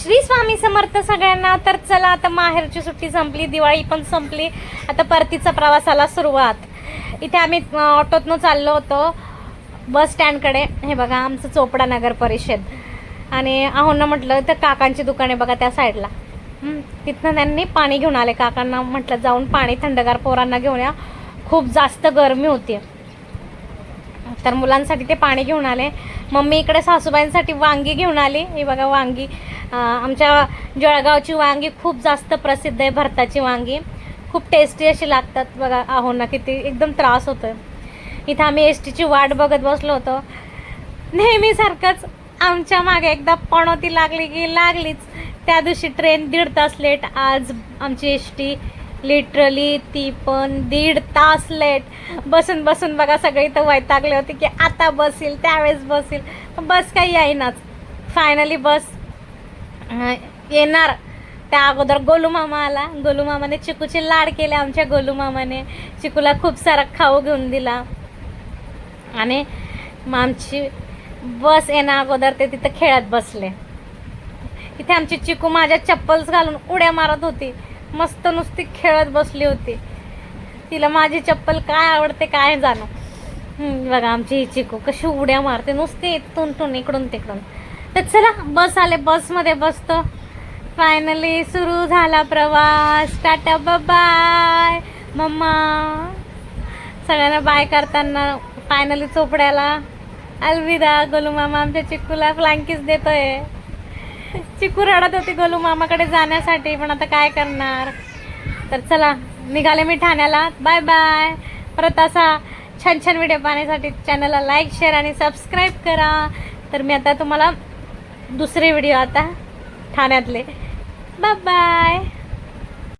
श्री स्वामी समर्थ सगळ्यांना. तर चला आता माहेरची सुट्टी संपली दिवाळी पण संपली. आता परतीचा प्रवासाला सुरुवात. इथे आम्ही ऑटोतनं चाललो होतो बस स्टँडकडे. हे बघा आमचं चोपडा नगर परिषद. आणि आहोंना म्हटलं तर काकांची दुकान आहे बघा त्या साईडला. तिथनं त्यांनी पाणी घेऊन आले. काकांना म्हटलं जाऊन पाणी थंडगार पोरांना घेऊन या. खूप जास्त गरमी होती तर मुलांसाठी ते पाणी घेऊन आले. मम्मी इकडे सासूबाईंसाठी वांगी घेऊन आली. ही बघा वांगी. आमच्या जळगावची वांगी खूप जास्त प्रसिद्ध आहे भरताची वांगी. खूप टेस्टी अशी लागतात. बघा आहो ना किती एकदम त्रास होतो इथं आम्ही एस टीची वाट बघत बसलो होतो. नेहमीसारखंच आमच्या मागे एकदा पणोती लागली की लागलीच. त्या दिवशी ट्रेन दीड तास लेट आज आमची एस टी लिटरली ती पण दीड तास लेट बसून बसून बघा सगळे इथं वैतागले होते की आता बसेल त्यावेळेस बसील. पण बस काही येईनाच. फायनली बस येणार. त्या अगोदर गोलू मामा आला. गोलू मामाने चिकूचे लाड केले आमच्या गोलू मामाने. चिकूला खूप सारा खाऊ घेऊन दिला. आणि मग आमची बस येण्या अगोदर ते तिथं खेळत बसले. इथे आमची चिकू माझ्या चप्पल्स घालून उड्या मारत होती. मस्त नुसती खेळत बसली होती. तिला माझी चप्पल काय आवडते काय जाणं. बघा आमची ही चिकू कशी उड्या मारते नुसते इथून इकडून तिकडून. तर चला बस आले बसमध्ये बसतो. फायनली सुरू झाला प्रवास. Tata bye mama. सगळ्यांना बाय करताना फायनली चोपड्याला अलविदा गोलू मामा आमच्या चिकूला फ्लँकीस देतोय. चिकू रडत होती गोलू मामाकडे जाण्यासाठी पण आता काय करणार? तर चला निघाले मी ठाण्याला. बाय बाय परत असा छान छान व्हिडिओ पाहण्यासाठी चॅनलला लाईक शेअर आणि सबस्क्राईब करा. तर मी आता तुम्हाला दुसरे व्हिडिओ आता ठाण्यातले. Bye bye